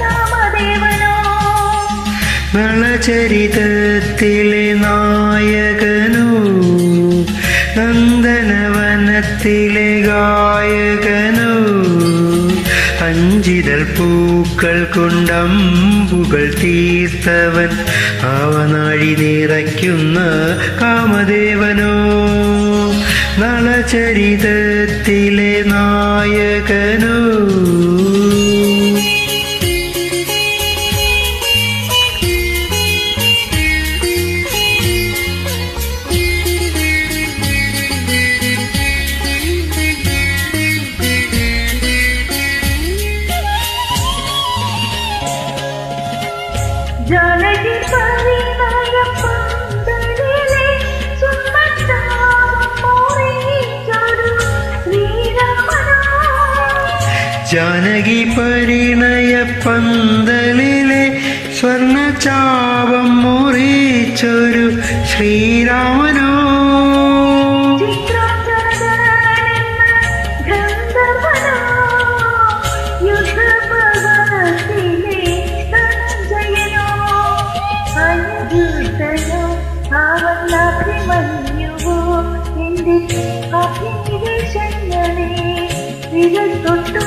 കാമദേവനോ നളചരിതത്തിലെ നായകനോ നന്ദനവനത്തിലെ ഗായകനോ അഞ്ചിതൽ പൂക്കൾ കൊണ്ടമ്പുകൾ തീർത്തവൻ അവനാഴി നിറയ്ക്കുന്ന കാമദേവനോ. നളചരിതത്തിലെ നായകനോ? ജാനകി ജാനകി പരിണയ പന്തലിലെ സ്വർണചാപം മുറിച്ചൊരു ശ്രീരാമനോ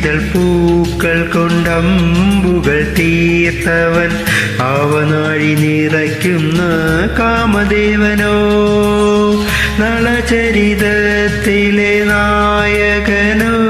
അഞ്ചിതൾ പൂക്കൾ കൊണ്ടമ്പുകൾ തീർത്തവൻ അവനാഴി നിറയ്ക്കുന്ന കാമദേവനോ. നളചരിതത്തിലെ നായകനോ.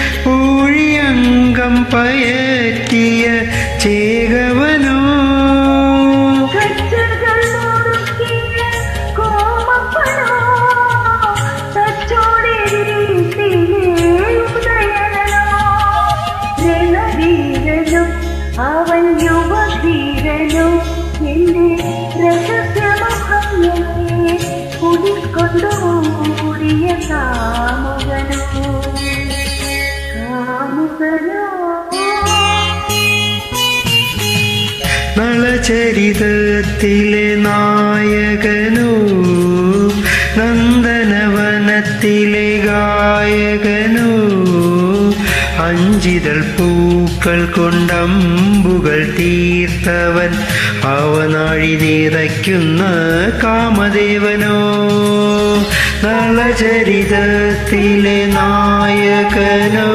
നളചരിതത്തിലെ നായകനോ നന്ദനവനത്തിലെ ഗായകനോ അഞ്ചിതൾ പൂക്കൾ കൊണ്ടമ്പുകൾ തീർത്തവൻ അവനാഴി നിറയ്ക്കുന്ന കാമദേവനോ. നളചരിതത്തിലെ നായകനോ